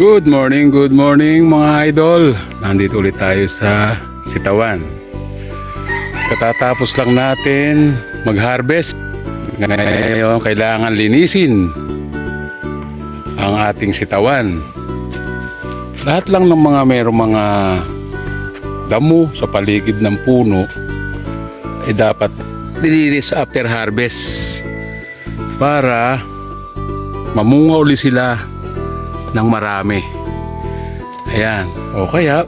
Good morning, good morning mga idol. Nandito ulit tayo sa Sitawan. Katatapos lang natin mag-harvest. Ngayon, kailangan linisin ang ating sitawan. Lahat lang ng mga merong mga damo sa paligid ng puno ay dapat dilinis after harvest para mamunga uli sila ng marami. Ayan. O kaya,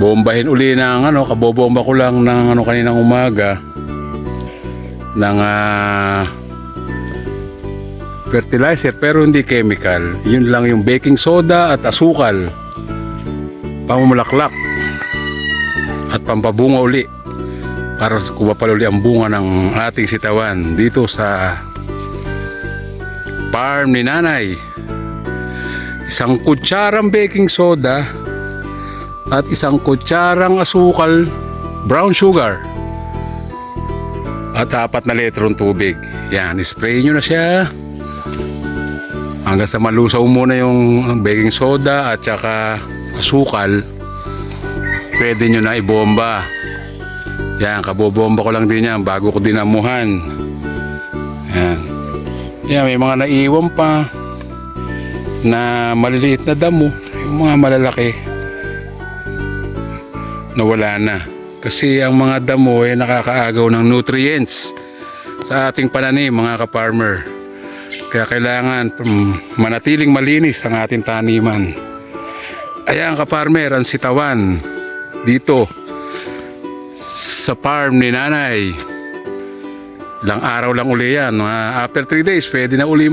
bombahin uli ng ano, kabobomba ko lang ng ano kaninang umaga ng ah, fertilizer pero hindi chemical. Yun lang yung baking soda at asukal. Pamumulaklak at pampabunga uli para kumapal uli ang bunga ng ating sitawan dito sa farm ni nanay isang kutsarang baking soda at isang kutsarang asukal brown sugar at apat na litrong tubig. Yan, spray nyo na siya. Hanggang sa malusaw muna yung baking soda at saka asukal pwede nyo na ibomba. Yan, kabobomba ko lang din yan bago ko dinamuhan. Yan. Yan, may mga naiwan pa na maliliit na damo, yung mga malalaki nawala na. Kasi ang mga damo ay nakakaagaw ng nutrients sa ating pananim mga ka-farmer. Kaya kailangan mm, manatiling malinis ang ating taniman. Ayan ka-farmer, ang sitawan dito sa farm ni nanay. Lang araw lang uli yan. Mga after 3 days, pwede na uli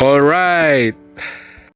All right.